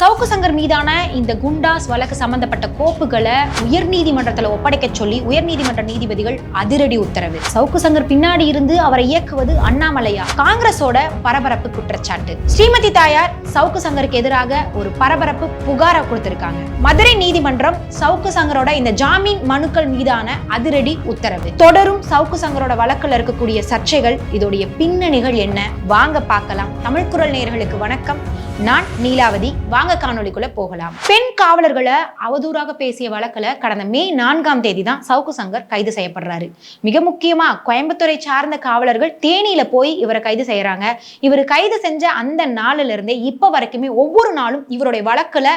சவுக்கு சங்கர் மீதான இந்த குண்டாஸ் வழக்கு சம்பந்தப்பட்ட கோப்புகளை உயர்நீதிமன்றத்தில் ஒப்படைக்க சொல்லி உயர்நீதிமன்ற நீதிபதிகள் அதிரடி உத்தரவு. சவுக்கு சங்கர் பின்னாடி இருந்து அவரை இயக்குவது அண்ணாமலையா? காங்கிரஸோட பரபரப்பு குற்றச்சாட்டு. ஸ்ரீமதி தாயார் சவுக்கு சங்கருக்கு எதிராக ஒரு பரபரப்பு புகாரை கொடுத்திருக்காங்க. மதுரை நீதிமன்றம் சவுக்கு சங்கரோட இந்த ஜாமீன் மனுக்கள் மீதான அதிரடி உத்தரவு. தொடரும் சவுக்கு சங்கரோட வழக்கில் இருக்கக்கூடிய சர்ச்சைகள் இதோடைய பின்னணிகள் என்ன? வாங்க பார்க்கலாம். தமிழ் குரல் நேயர்களுக்கு வணக்கம். நான் நீலாவதி. வாங்க காணொலிக்குள்ள போகலாம். பெண் காவலர்களை அவதூறாக பேசிய வழக்குல கடந்த மே நான்காம் தேதி தான் சவுக்கு சங்கர் கைது செய்யப்படுறாரு. மிக முக்கியமா கோயம்புத்தூரை சார்ந்த காவலர்கள் தேனியில போய் இவரை கைது செய்யறாங்க. இவர் கைது செஞ்ச அந்த நாளில இப்போ இப்ப வரைக்குமே ஒவ்வொரு நாளும் இவருடைய வழக்குல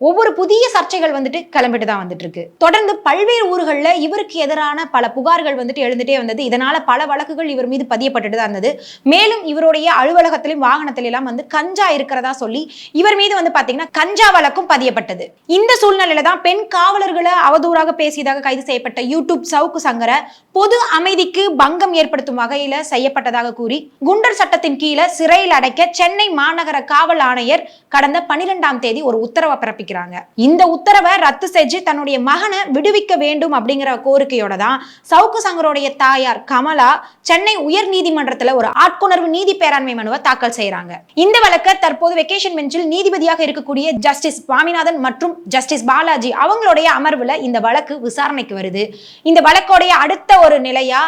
ஒவ்வொரு புதிய சர்ச்சைகள் வந்துட்டு கிளம்பிட்டு தான் வந்துட்டு இருக்கு தொடர்ந்து பல்வேறு ஊர்களில் இவருக்கு எதிரான பல புகார்கள் வந்துட்டு எழுந்துட்டே வந்தது. இதனால பல வழக்குகள் இவர் மீது பதியப்பட்டுட்டு தான் இருந்தது. மேலும் இவருடைய அலுவலகத்திலும் வாகனத்திலாம் வந்து கஞ்சா இருக்கிறதா சொல்லி இவர் மீது வந்து பாத்தீங்கன்னா கஞ்சா வழக்கும் பதியப்பட்டது. இந்த சூழ்நிலையில தான் பெண் காவலர்களை அவதூறாக பேசியதாக கைது செய்யப்பட்ட யூடியூப் சவுக்கு சங்கர பொது அமைதிக்கு பங்கம் ஏற்படுத்தும் வகையில செய்யப்பட்டதாக கூறி குண்டர் சட்டத்தின் கீழே சிறையில் அடைக்க சென்னை மாநகர காவல் ஆணையர் கடந்த பனிரெண்டாம் தேதி ஒரு உத்தரவை பிறப்பிக்கிறாங்க இந்த உத்தரவை ரத்து செஞ்சு தன்னுடைய மகனை விடுவிக்க வேண்டும் அப்படிங்கிற கோரிக்கையோட தான் சவுக்கு சங்கருடைய தாயார் கமலா சென்னை உயர் நீதிமன்றத்துல ஒரு ஆட்கொணர்வு நீதி பேராண்மை மனுவை தாக்கல் செய்யறாங்க இந்த வழக்கு தற்போது வெக்கேஷன் பெஞ்சில் நீதிபதியாக இருக்கக்கூடிய ஜஸ்டிஸ் சுவாமிநாதன் மற்றும் ஜஸ்டிஸ் பாலாஜி அவங்களுடைய அமர்வுல இந்த வழக்கு விசாரணைக்கு வருது. இந்த வழக்கோடைய அடுத்த ஒரு நிலையா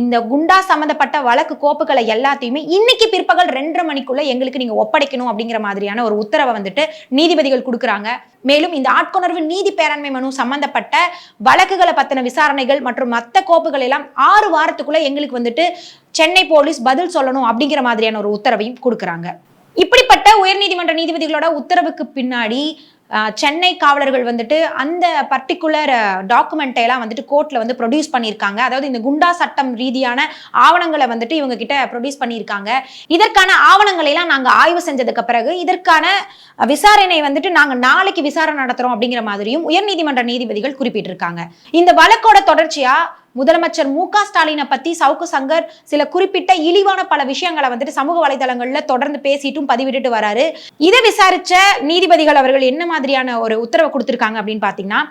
இந்த குண்டா சம்மந்தப்பட்ட வழக்கு கோப்புகளை எல்லாத்தையுமே இன்னைக்கு பிற்பகல் ரெண்டரை மணிக்குள்ள எங்களுக்கு நீங்க ஒப்படைக்கணும் அப்படிங்கிற மாதிரியான ஒரு உத்தரவை வந்துட்டு நீதிபதிகள் கொடுக்குறாங்க. மேலும் இந்த ஆட்கொணர்வு நீதி பேராண்மை மனு சம்பந்தப்பட்ட வழக்குகளை பத்தின விசாரணைகள் மற்றும் மற்ற கோப்புகள் எல்லாம் ஆறு வாரத்துக்குள்ள எங்களுக்கு வந்துட்டு சென்னை போலீஸ் பதில் சொல்லணும் அப்படிங்கிற மாதிரியான ஒரு உத்தரவையும் கொடுக்குறாங்க. இப்படிப்பட்ட உயர்நீதிமன்ற நீதிபதிகளோட உத்தரவுக்கு பின்னாடி சென்னை காவலர்கள் வந்துட்டு அந்த பர்டிகுலர் டாக்குமெண்ட்டை எல்லாம் வந்துட்டு கோர்ட்ல வந்து ப்ரொடியூஸ் பண்ணியிருக்காங்க. அதாவது இந்த குண்டா சட்டம் ரீதியான ஆவணங்களை வந்துட்டு இவங்க கிட்ட ப்ரொடியூஸ் பண்ணியிருக்காங்க. இதற்கான ஆவணங்களை எல்லாம் நாங்கள் ஆய்வு செஞ்சதுக்கு பிறகு இதற்கான விசாரணை வந்துட்டு நாங்கள் நாளைக்கு விசாரணை நடத்துறோம் அப்படிங்கிற மாதிரியும் உயர்நீதிமன்ற நீதிபதிகள் குறிப்பிட்டிருக்காங்க. இந்த வழக்கோட தொடர்ச்சியா முதலமைச்சர் மு க ஸ்டாலினை பத்தி சவுக்கு சங்கர் சில குறிப்பிட்ட இழிவான பல விஷயங்களை வந்துட்டு சமூக வலைதளங்கள்ல தொடர்ந்து பேசிட்டும் பதிவிட்டுட்டு வராரு. இதை விசாரிச்ச நீதிபதிகள் அவர்கள் என்ன மாதிரியான ஒரு உத்தரவை கொடுத்திருக்காங்க அப்படின்னு பாத்தீங்கன்னா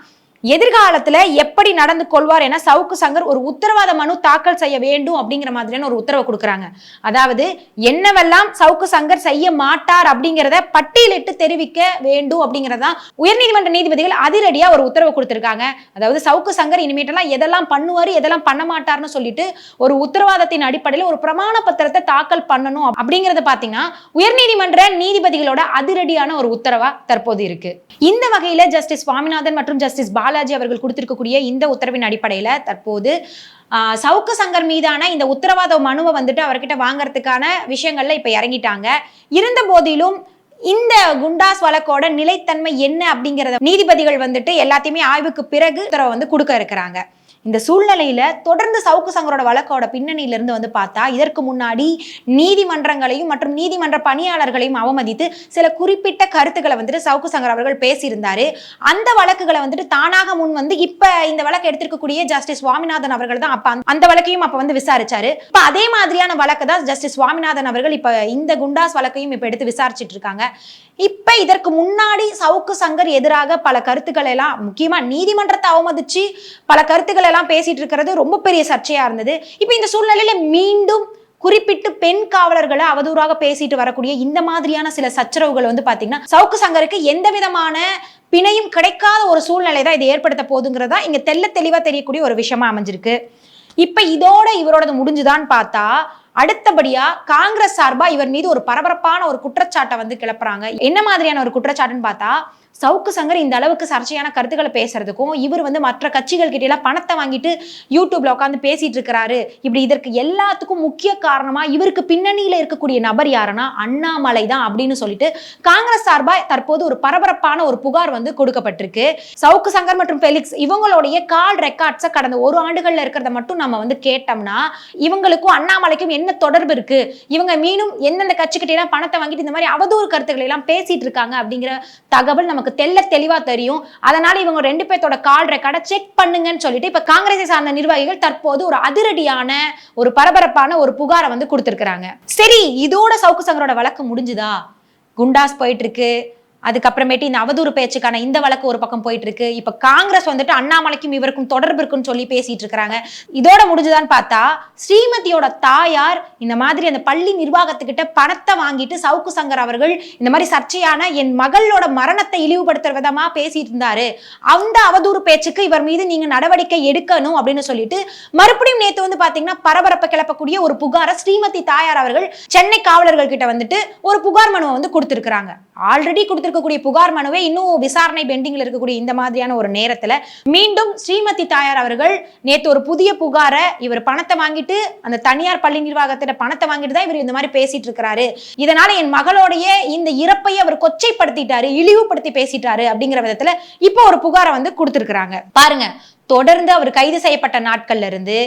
எதிர்காலத்துல எப்படி நடந்து கொள்வார் என சவுக்கு சங்கர் ஒரு உத்தரவாத மனு தாக்கல் செய்ய வேண்டும் அப்படிங்கிற மாதிரியான ஒரு உத்தரவை கொடுக்குறாங்க. அதாவது என்னவெல்லாம் சவுக்கு சங்கர் செய்ய மாட்டார் அப்படிங்கிறத பட்டியலிட்டு தெரிவிக்க வேண்டும் அப்படிங்கிறதான் உயர்நீதிமன்ற நீதிபதிகள் அதிரடியா ஒரு உத்தரவு கொடுத்திருக்காங்க. அதாவது சவுக்கு சங்கர் இனிமேட்டெல்லாம் எதெல்லாம் பண்ணுவார் எதெல்லாம் பண்ண மாட்டார்னு சொல்லிட்டு ஒரு உத்தரவாதத்தின் அடிப்படையில் ஒரு பிரமாண பத்திரத்தை தாக்கல் பண்ணணும் அப்படிங்கறத பாத்தீங்கன்னா உயர்நீதிமன்ற நீதிபதிகளோட அதிரடியான ஒரு உத்தரவா தற்போது இருக்கு. இந்த வகையில ஜஸ்டிஸ் சுவாமிநாதன் மற்றும் ஜஸ்டிஸ் பாலாஜி அவர்கள் கொடுத்திருக்கக்கூடிய இந்த உத்தரவின் அடிப்படையில் தற்போது ஆஹ், சவுக்கு சங்கர் மீதான இந்த உத்தரவாத மனுவை வந்துட்டு அவர்கிட்ட வாங்கறதுக்கான விஷயங்கள்ல இப்ப இறங்கிட்டாங்க. இருந்த போதிலும் இந்த குண்டாஸ் வழக்கோட நிலைத்தன்மை என்ன அப்படிங்கறத நீதிபதிகள் வந்துட்டு எல்லாத்தையுமே ஆய்வுக்கு பிறகு உத்தரவை வந்து கொடுக்க இருக்கிறாங்க. இந்த சூழ்நிலையில தொடர்ந்து சவுக்கு சங்கரோட வழக்கோட பின்னணியில இருந்து வந்து பார்த்தா இதற்கு முன்னாடி நீதிமன்றங்களையும் மற்றும் நீதிமன்ற பணியாளர்களையும் அவமதித்து சில குறிப்பிட்ட கருத்துக்களை வந்துட்டு சவுக்கு சங்கர் அவர்கள் பேசியிருந்தாரு. அந்த வழக்குகளை வந்துட்டு தானாக முன் வந்து இப்ப இந்த வழக்கு எடுத்திருக்கக்கூடிய ஜஸ்டிஸ் சுவாமிநாதன் அவர்கள் தான் அப்ப அந்த- வழக்கையும் அப்ப வந்து விசாரிச்சாரு. இப்ப அதே மாதிரியான வழக்கு தான் ஜஸ்டிஸ் சுவாமிநாதன் அவர்கள் இப்ப இந்த குண்டாஸ் வழக்கையும் இப்ப எடுத்து விசாரிச்சிட்டு இருக்காங்க. இப்ப இதற்கு முன்னாடி சவுக்கு சங்கர் எதிராக பல கருத்துக்களை எல்லாம் முக்கியமா நீதிமன்றத்தை அவமதிச்சு பல கருத்துக்களை எல்லாம் பேசிட்டு இருக்கிறது ரொம்ப பெரிய சர்ச்சையா இருந்தது. இப்போ இந்த சூழ்நிலையில மீண்டும் குறிப்பிட்டு பெண் காவலர்களை அவதூறாக பேசிட்டு வரக்கூடிய இந்த மாதிரியான சில சச்சரவுகள் வந்து பாத்தீங்கன்னா சவுக்கு சங்கருக்கு எந்த விதமான பிணையும் கிடைக்காத ஒரு சூழ்நிலை தான் இது ஏற்படுத்த போதுங்கிறதா இங்க தெள்ள தெளிவா தெரியக்கூடிய ஒரு விஷயமா அமைஞ்சிருக்கு. இப்ப இதோட இவரோடது முடிஞ்சுதான்னு பார்த்தா அடுத்தபடியா காங்கிரஸ் சார்பா இவர் மீது ஒரு பரபரப்பான ஒரு குற்றச்சாட்டை வந்து கிளப்புறாங்க. என்ன மாதிரியான ஒரு குற்றச்சாட்டுன்னு பார்த்தா சவுக்கு சங்கர் இந்த அளவுக்கு சர்ச்சையான கருத்துக்களை பேசுறதுக்கும் இவர் வந்து மற்ற கட்சிகள் கிட்ட எல்லாம் பணத்தை வாங்கிட்டு யூடியூப்ல உட்காந்து பேசிட்டு இருக்கிறாரு. இப்படி இதற்கு எல்லாத்துக்கும் முக்கிய காரணமா இவருக்கு பின்னணியில இருக்கக்கூடிய நபர் யாருன்னா அண்ணாமலை தான் அப்படின்னு சொல்லிட்டு காங்கிரஸ் சார்பா தற்போது ஒரு பரபரப்பான ஒரு புகார் வந்து கொடுக்கப்பட்டிருக்கு. சவுக்கு சங்கர் மற்றும் பெலிக்ஸ் இவங்களுடைய கால் ரெக்கார்ட்ஸை கடந்த ஒரு ஆண்டுகள்ல இருக்கிறத மட்டும் நம்ம வந்து கேட்டோம்னா இவங்களுக்கும் அண்ணாமலைக்கும் என்ன தொடர்பு இருக்கு? இவங்க மீண்டும் எந்தெந்த கட்சிக்கிட்ட எல்லாம் பணத்தை வாங்கிட்டு இந்த மாதிரி அவதூறு கருத்துக்களை எல்லாம் பேசிட்டு இருக்காங்க அப்படிங்கிற தகவல் நம்ம நமக்கு தெல்ல தெளிவா தெரியும். அதனால இவங்க ரெண்டு பேர்த்தோட கால் ரெக்கார்டை செக் பண்ணுங்கன்னு சொல்லிட்டு இப்ப காங்கிரஸை சார்ந்த நிர்வாகிகள் தற்போது ஒரு அதிரடியான ஒரு பரபரப்பான ஒரு புகாரை வந்து கொடுத்திருக்கிறாங்க. சரி இதோட சவுக்கு சங்கரோட வழக்கு முடிஞ்சுதா? குண்டாஸ் போயிட்டு இருக்கு. அதுக்கப்புறமேட்டு இந்த அவதூறு பேச்சுக்கான இந்த வழக்கு ஒரு பக்கம் போயிட்டு இருக்கு இப்ப காங்கிரஸ் வந்துட்டு அண்ணாமலைக்கும் இவருக்கும் தொடர்பு இருக்குன்னு சொல்லி பேசிட்டு இருக்காங்க இதோட முடிஞ்சுதான் பார்த்தா ஸ்ரீமதியோட தாயார் இந்த மாதிரி அந்த பள்ளி நிர்வாகத்துக்கிட்ட பணத்தை வாங்கிட்டு சவுக்கு சங்கர் அவர்கள் இந்த மாதிரி சர்ச்சையான என் மகளோட மரணத்தை இழிவுபடுத்துற விதமா பேசிட்டு இருந்தாரு. அந்த அவதூறு பேச்சுக்கு இவர் மீது நீங்க நடவடிக்கை எடுக்கணும் அப்படின்னு சொல்லிட்டு மறுபடியும் நேத்து வந்து பாத்தீங்கன்னா பரபரப்பை கிளப்பக்கூடிய ஒரு புகாரை ஸ்ரீமதி தாயார் அவர்கள் சென்னை காவலர்கள் கிட்ட வந்துட்டு ஒரு புகார் மனுவை வந்து கொடுத்திருக்கிறாங்க. ஆல்ரெடி இருக்கக்கூடிய புகார் மனுவை இன்னும் விசாரணை பெண்டிங்ல இருக்கக்கூடிய இந்த மாதிரியான ஒரு நேரத்துல மீண்டும் ஸ்ரீமதி தாயார் அவர்கள் நேத்து ஒரு புதிய புகாரை இவர் பணத்தை வாங்கிட்டு அந்த தனியார் பள்ளி நிர்வாகத்திட பணத்தை வாங்கிட்டு தான் இவர் இந்த மாதிரி பேசிட்டு இருக்கிறாரு. இதனால என் மகளோடைய இந்த இறப்பை அவர் கொச்சைப்படுத்திட்டாரு இழிவுபடுத்தி பேசிட்டாரு அப்படிங்கிற விதத்துல இப்போ ஒரு புகாரை வந்து கொடுத்திருக்கிறாங்க. பாருங்க தொடர்ந்து அவர் கைது செய்யப்பட்ட நாட்கள்ல இருந்து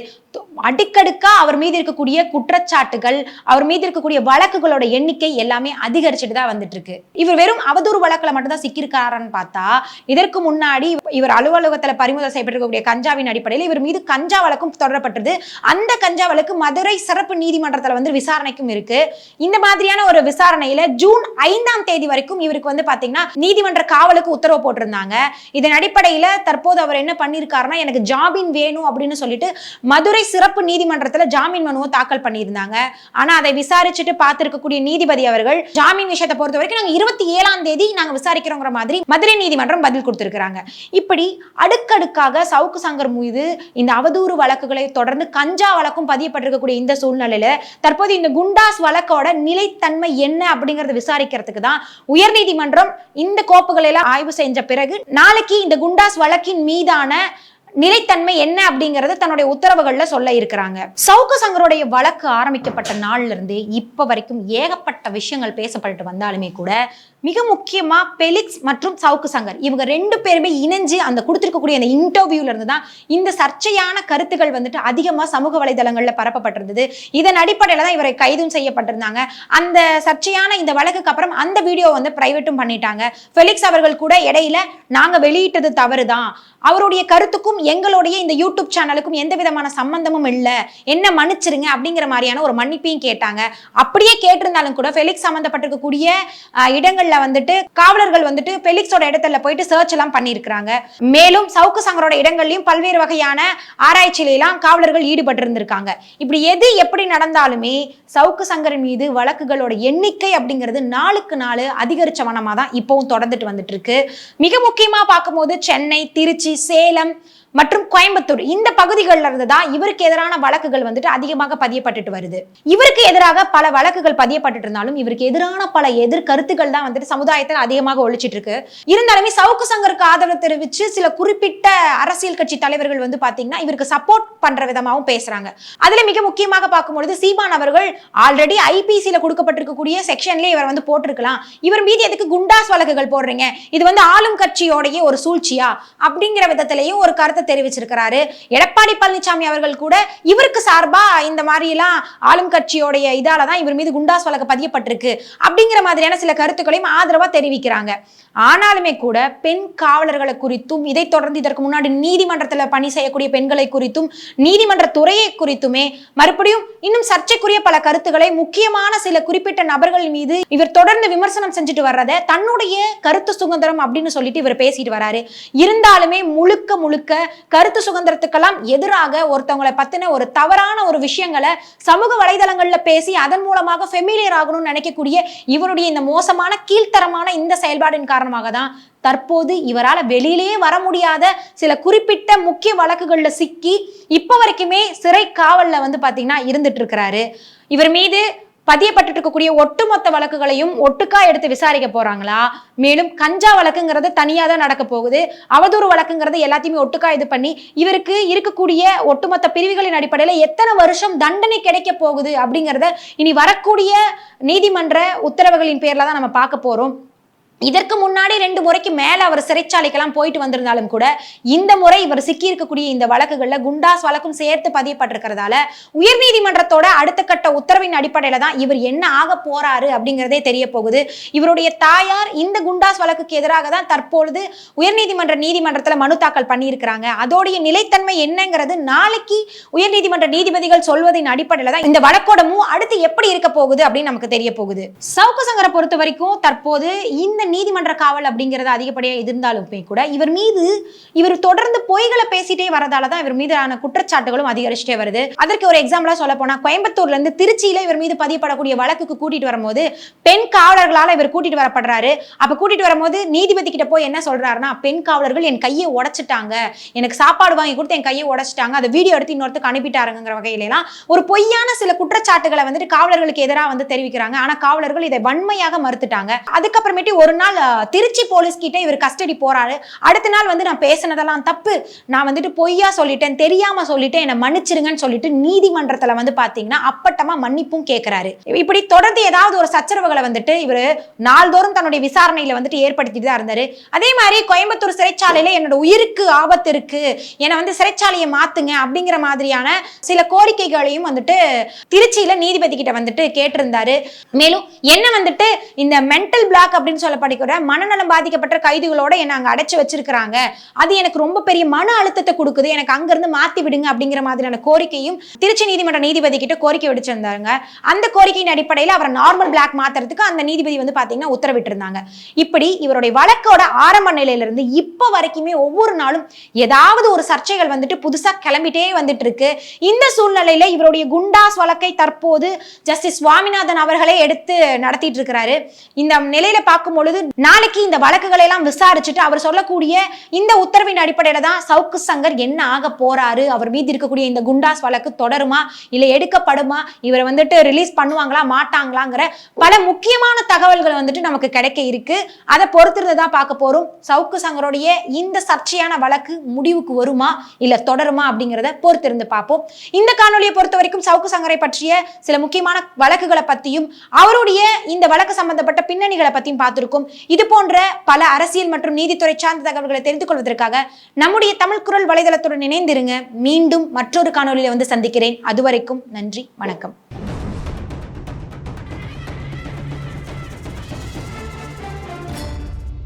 அடுக்கடுக்கா அவர் மீது இருக்கக்கூடிய குற்றச்சாட்டுகள் அவர் மீது இருக்கக்கூடிய வழக்குகளோட எண்ணிக்கை எல்லாமே அதிகரிச்சுட்டு தான் வந்துட்டு இருக்கு இவர் வெறும் அவதூறு வழக்கில் மட்டும்தான் சிக்கியிருக்காரான்னு பார்த்தா இதற்கு முன்னாடி இவர் அலுவலகத்தில் பறிமுதல் செய்யப்பட்டிருக்கக்கூடிய கஞ்சாவின் அடிப்படையில் இவர் மீது கஞ்சா வழக்கும் தொடரப்பட்டது. அந்த கஞ்சா வழக்கு மதுரை சிறப்பு நீதிமன்றத்தில் வந்து விசாரணைக்கும் இருக்கு. இந்த மாதிரியான ஒரு விசாரணையில ஜூன் ஐந்தாம் தேதி வரைக்கும் இவருக்கு வந்து பாத்தீங்கன்னா நீதிமன்ற காவலுக்கு உத்தரவு போட்டிருந்தாங்க. இதன் அடிப்படையில தற்போது அவர் என்ன பண்ணியிருக்காருன்னா எனக்கு ஜாமீன் வேணும் அப்படின்னு சொல்லிட்டு மதுரை சிறப்பு நீதிமன்றத்தில் ஜாமீன் மனுவை தாக்கல் பண்ணியிருந்தாங்க. ஆனால் அதை விசாரிச்சுட்டு பார்த்துருக்கக்கூடிய நீதிபதி அவர்கள் ஜாமீன் விஷயத்தை பொறுத்த வரைக்கும் நாங்கள் இருபத்தி ஏழாம் தேதி நாங்கள் விசாரிக்கிறோங்கிற மாதிரி மதுரை நீதிமன்றம் பதில் கொடுத்துருக்குறாங்க. இப்படி அடுக்கடுக்காக சவுக்கு சங்கர் மீது இந்த அவதூறு வழக்குகளை தொடர்ந்து கஞ்சா வழக்கும் பதியப்பட்டிருக்கக்கூடிய இந்த சூழ்நிலையில தற்போது இந்த குண்டாஸ் வழக்கோட நிலைத்தன்மை என்ன அப்படிங்கறத விசாரிக்கிறதுக்கு தான் உயர்நீதிமன்றம் இந்த கோப்புகளை எல்லாம் ஆய்வு செஞ்ச பிறகு நாளைக்கு இந்த குண்டாஸ் வழக்கின் மீதான நிலைத்தன்மை என்ன அப்படிங்கறத தன்னுடைய உத்தரவுகள்ல சொல்ல இருக்கிறாங்க. சவுக்கு சங்கருடைய வழக்கு ஆரம்பிக்கப்பட்ட நாள்ல இருந்து இப்ப வரைக்கும் ஏகப்பட்ட விஷயங்கள் பேசப்பட்டு வந்தாலுமே கூட மிக முக்கியமா பெலிக்ஸ் மற்றும் சவுக்கு சங்கர் இவங்க ரெண்டு பேருமே இணைஞ்சு அந்த கொடுத்திருக்கக்கூடிய அந்த இன்டர்வியூல இருந்து தான் இந்த சர்ச்சையான கருத்துக்கள் வந்துட்டு அதிகமா சமூக வலைதளங்கள்ல பரப்பப்பட்டிருந்தது. இதன் அடிப்படையில தான் இவரை கைதும் செய்யப்பட்டிருந்தாங்க. அந்த சர்ச்சையான இந்த வழக்குக்கு அப்புறம் அந்த வீடியோ வந்து பிரைவேட்டும் பண்ணிட்டாங்க. ஃபெலிக்ஸ் அவர்கள் கூட இடையில நாங்க வெளியிட்டது தவறுதான். அவருடைய கருத்துக்கும் எங்களுடைய இந்த யூடியூப் சேனலுக்கும் எந்த விதமான சம்பந்தமும் இல்லை. என்ன மன்னிச்சிருங்க அப்படிங்கிற மாதிரியான ஒரு மன்னிப்பையும் கேட்டாங்க. அப்படியே கேட்டிருந்தாலும் கூட ஃபெலிக்ஸ் சம்பந்தப்பட்டிருக்கக்கூடிய இடங்களில் இடங்கள்ல வந்துட்டு காவலர்கள் வந்துட்டு ஃபெலிக்ஸோட இடத்துல போயிட்டு சர்ச் எல்லாம் பண்ணியிருக்கிறாங்க. மேலும் சவுக்கு சங்கரோட இடங்கள்லையும் பல்வேறு வகையான ஆராய்ச்சியிலாம் காவலர்கள் ஈடுபட்டு இருந்திருக்காங்க இப்படி எது எப்படி நடந்தாலுமே சவுக்கு சங்கரின் மீது வழக்குகளோட எண்ணிக்கை அப்படிங்கிறது நாளுக்கு நாள் அதிகரிச்ச வனமாக தான் இப்போவும் தொடர்ந்துட்டு வந்துட்டு இருக்கு. மிக முக்கியமாக பார்க்கும்போது சென்னை திருச்சி சேலம் மற்றும் கோயம்புத்தூர் இந்த பகுதிகளில் இருந்து தான் இவருக்கு எதிரான வழக்குகள் வந்துட்டு அதிகமாக பதியப்பட்டுட்டு வருது. இவருக்கு எதிராக பல வழக்குகள் பதியப்பட்டுட்டு இருந்தாலும் இவருக்கு எதிரான பல எதிர்கருத்துக்கள் தான் வந்துட்டு சமுதாயத்தில் அதிகமாக ஒழிச்சிட்டு இருக்கு. இருந்தாலுமே சவுக்கு சங்கருக்கு ஆதரவு தெரிவிச்சு சில குறிப்பிட்ட அரசியல் கட்சி தலைவர்கள் வந்து பாத்தீங்கன்னா இவருக்கு சப்போர்ட் பண்ற விதமாகவும் பேசுறாங்க. அதுல மிக முக்கியமாக பார்க்கும்பொழுது சீமான் அவர்கள் ஆல்ரெடி ஐபிசியில கொடுக்கப்பட்டிருக்கக்கூடிய செக்ஷன்லயே இவர் வந்து போட்டிருக்கலாம். இவர் மீது எதுக்கு குண்டாஸ் வழக்குகள் போடுறீங்க? இது வந்து ஆளும் கட்சியோடைய ஒரு சூழ்ச்சியா? அப்படிங்கிற விதத்திலையும் ஒரு கருத்தை தெரிவிச்சிருக்கிறாரு. எடப்பாடி பழனிசாமி அவர்கள் கூட இவருக்கு சார்பா இந்த மாதிரி எல்லாம் ஆளும் கட்சியோடைய இதால தான் இவர் மீது குண்டாஸ் வழக்கு பதியப்பட்டிருக்கு. அப்படிங்கிற மாதிரியான சில கருத்துக்களையும் ஆதரவா தெரிவிக்கிறாங்க. ஆனாலுமே கூட பெண் காவலர்களை குறித்தும் இதை தொடர்ந்து இதற்கு முன்னாடி நீதிமன்றத்தில் பணி செய்யக்கூடிய பெண்களை குறித்தும் நீதிமன்ற துறையை குறித்துமே மறுபடியும் இன்னும் சர்ச்சைக்குரிய பல கருத்துக்களை முக்கியமான சில குறிப்பிட்ட நபர்கள் மீது இவர் தொடர்ந்து விமர்சனம் செஞ்சுட்டு வர்றதை தன்னுடைய கருத்து சுதந்திரம் அப்படின்னு சொல்லிட்டு இவர் பேசிட்டு வராரு. இருந்தாலுமே முழுக்க முழுக்க கருத்து சுதந்திரத்துக்கெல்லாம் எதிராக ஒருத்தவங்களை பத்தின ஒரு தவறான ஒரு விஷயங்களை சமூக வலைதளங்கள்ல பேசி அதன் மூலமாக ஃபெமிலியர் ஆகணும்னு நினைக்கக்கூடிய இவருடைய இந்த மோசமான கீழ்த்தரமான இந்த செயல்பாடின் காரணமாக தான் தற்போது இவரால் வெளியிலேயே வர முடியாத சில குறிப்பிட்ட முக்கிய வழக்குகளில் சிக்கி இப்போ வரைக்குமே சிறை காவலில் வந்து பார்த்தீங்கன்னா இருந்துட்டு இருக்கிறாரு. இவர் மீது பதியப்பட்டு இருக்கக்கூடிய ஒட்டுமொத்த வழக்குகளையும் ஒட்டுக்கா எடுத்து விசாரிக்க போறாங்களா? மேலும் கஞ்சா வழக்குங்கிறது தனியாக தான் நடக்க போகுது. அவதூறு வழக்குங்கிறது எல்லாத்தையுமே ஒட்டுக்கா இது பண்ணி இவருக்கு இருக்கக்கூடிய ஒட்டுமொத்த பிரிவுகளின் அடிப்படையில் எத்தனை வருஷம் தண்டனை கிடைக்க போகுது அப்படிங்கிறத இனி வரக்கூடிய நீதிமன்ற உத்தரவுகளின் பேர்ல தான் நம்ம பார்க்க போறோம். இதற்கு முன்னாடி ரெண்டு முறைக்கு மேல அவர் சிறைச்சாலைக்கெல்லாம் போயிட்டு வந்திருந்தாலும் கூட இந்த முறை இவர் சிக்கி இருக்கக்கூடிய இந்த வழக்குகள்ல குண்டாஸ் வழக்கும் சேர்த்து பதியப்பட்டிருக்கிறதால உயர்நீதிமன்றத்தோட அடுத்த கட்ட உத்தரவின் அடிப்படையில தான் இவர் என்ன ஆக போறாரு அப்படிங்கிறதே தெரிய போகுது. இவருடைய தாயார் இந்த குண்டாஸ் வழக்குக்கு எதிராக தான் தற்பொழுது உயர்நீதிமன்ற நீதிமன்றத்துல மனு தாக்கல் பண்ணியிருக்கிறாங்க. அதோடைய நிலைத்தன்மை என்னங்கிறது நாளைக்கு உயர்நீதிமன்ற நீதிபதிகள் சொல்வதின் அடிப்படையில தான் இந்த வழக்கோட மூ அடுத்து எப்படி இருக்க போகுது அப்படின்னு நமக்கு தெரிய போகுது. சவுக்கு சங்கரை பொறுத்த வரைக்கும் தற்போது இந்த நீதிமன்ற காவல் அப்படிங்கிறது அதிகப்படியாக இருந்தாலுமே கூட இவர் மீது இவர் தொடர்ந்து பொய்களை பேசிட்டே வரதால தான் இவர் மீதான குற்றச்சாட்டுகளும் அதிகரிச்சுட்டே வருது. அதற்கு ஒரு எக்ஸாம்பிளாக சொல்ல போனால் கோயம்புத்தூர்ல இருந்து திருச்சியில இவர் மீது பதியப்படக்கூடிய வழக்குக்கு கூட்டிட்டு வரும்போது பெண் காவலர்களால் இவர் கூட்டிட்டு வரப்படுறாரு. அப்ப கூட்டிட்டு வரும்போது நீதிபதி கிட்ட போய் என்ன சொல்றாருன்னா பெண் காவலர்கள் என் கையை உடைச்சிட்டாங்க. எனக்கு சாப்பாடு வாங்கி கொடுத்து என் கையை உடைச்சிட்டாங்க. அதை வீடியோ எடுத்து இன்னொருத்துக்கு அனுப்பிட்டாருங்கிற வகையிலலாம் ஒரு பொய்யான சில குற்றச்சாட்டுகளை வந்துட்டு காவலர்களுக்கு எதிராக வந்து தெரிவிக்கிறாங்க. ஆனா காவலர்கள் இதை வன்மையாக மறுத்துட்டாங்க. அதுக்கப்புறமேட்டு ஒரு நாள் திருச்சி போலீஸ்கிட்ட இவர் கஸ்டடி போறாரு. அடுத்த நாள் வந்து நான் பேசினதெல்லாம் தப்பு. நான் வந்துட்டு பொய்யா சொல்லிட்டேன் தெரியாம சொல்லிட்டேன் என்னை மன்னிச்சிருங்கன்னு சொல்லிட்டு நீதிமன்றத்துல வந்து பாத்தீங்கன்னா அப்பட்டமா மன்னிப்பும் கேட்கிறாரு இப்படி தொடர்ந்து ஏதாவது ஒரு சச்சரவுகளை வந்துட்டு இவர் நாள்தோறும் தன்னுடைய விசாரணையில வந்துட்டு ஏற்படுத்திட்டு தான் இருந்தாரு. அதே மாதிரி கோயம்புத்தூர் சிறைச்சாலையில என்னோட உயிருக்கு ஆபத்து இருக்கு. என்னை வந்து சிறைச்சாலையை மாத்துங்க அப்படிங்கிற மாதிரியான சில கோரிக்கைகளையும் வந்துட்டு திருச்சியில நீதிபதி கிட்ட வந்துட்டு கேட்டிருந்தாரு. மேலும் என்ன வந்துட்டு இந்த மென்டல் பிளாக் அப்படின்னு படிக்கிற மனநலம் பாதிக்கப்பட்ட கைதிகளோட என்ன அங்க அடைச்சு வச்சிருக்கிறாங்க. அது எனக்கு ரொம்ப பெரிய மன அழுத்தத்தை கொடுக்குது. எனக்கு அங்கேருந்து மாத்தி விடுங்க அப்படிங்கிற மாதிரியான கோரிக்கையும் திருச்சி நீதிமன்ற நீதிபதி கிட்ட கோரிக்கை விடுச்சிருந்தாங்க. அந்த கோரிக்கையின் அடிப்படையில் அவரை நார்மல் பிளாக் மாத்துறதுக்கு அந்த நீதிபதி வந்து பாத்தீங்கன்னா உத்தரவிட்டிருந்தாங்க. இப்படி இவருடைய வழக்கோட ஆரம்ப நிலையிலிருந்து இப்போ வரைக்குமே ஒவ்வொரு நாளும் ஏதாவது ஒரு சர்ச்சைகள் வந்துட்டு புதுசா கிளம்பிட்டே வந்துட்டு இருக்கு இந்த சூழ்நிலையில இவருடைய குண்டாஸ் வழக்கை தற்போது ஜஸ்டிஸ் சுவாமிநாதன் அவர்களே எடுத்து நடத்திட்டு இருக்கிறாரு. இந்த நிலையில பார்க்கும் பொழுது நாளைக்கு இந்த வழக்குகளை எல்லாம் விசாரிச்சுட்டு அவர் சொல்லக்கூடிய இந்த உத்தரவின் அடிப்படையில தான் சவுக்கு சங்கர் என்ன ஆக போறாரு? அவர் மீது இருக்கக்கூடிய இந்த குண்டாஸ் வழக்கு தொடருமா? இல்லை எடுக்கப்படுமா? இவரை வந்துட்டு ரிலீஸ் பண்ணுவாங்களா? மாட்டாங்களாங்கிற பல முக்கியமான தகவல்கள் வந்துட்டு நமக்கு கிடைக்க இருக்கு. அதை பொறுத்திருந்து தான் பார்க்க போறோம். சவுக்கு சங்கருடைய இந்த சர்ச்சையான வழக்கு முடிவுக்கு வருமா? இல்லை தொடருமா அப்படிங்கிறத பொறுத்திருந்து பார்ப்போம். இந்த காணொலியை பொறுத்த வரைக்கும் சவுக்கு சங்கரை பற்றிய சில முக்கியமான வழக்குகளை பத்தியும் அவருடைய இந்த வழக்கு சம்பந்தப்பட்ட பின்னணிகளை பத்தியும் பார்த்திருக்கோம். இது போன்ற பல அரசியல் மற்றும் நீதித்துறை சார்ந்த தகவல்களை தெரிந்து கொள்வதற்காக நம்முடைய தமிழ் குரல் வலைதளத்துடன் இணைந்திருங்க. மீண்டும் மற்றொரு காணொலியில் வந்து சந்திக்கிறேன். அதுவரைக்கும் நன்றி. வணக்கம்.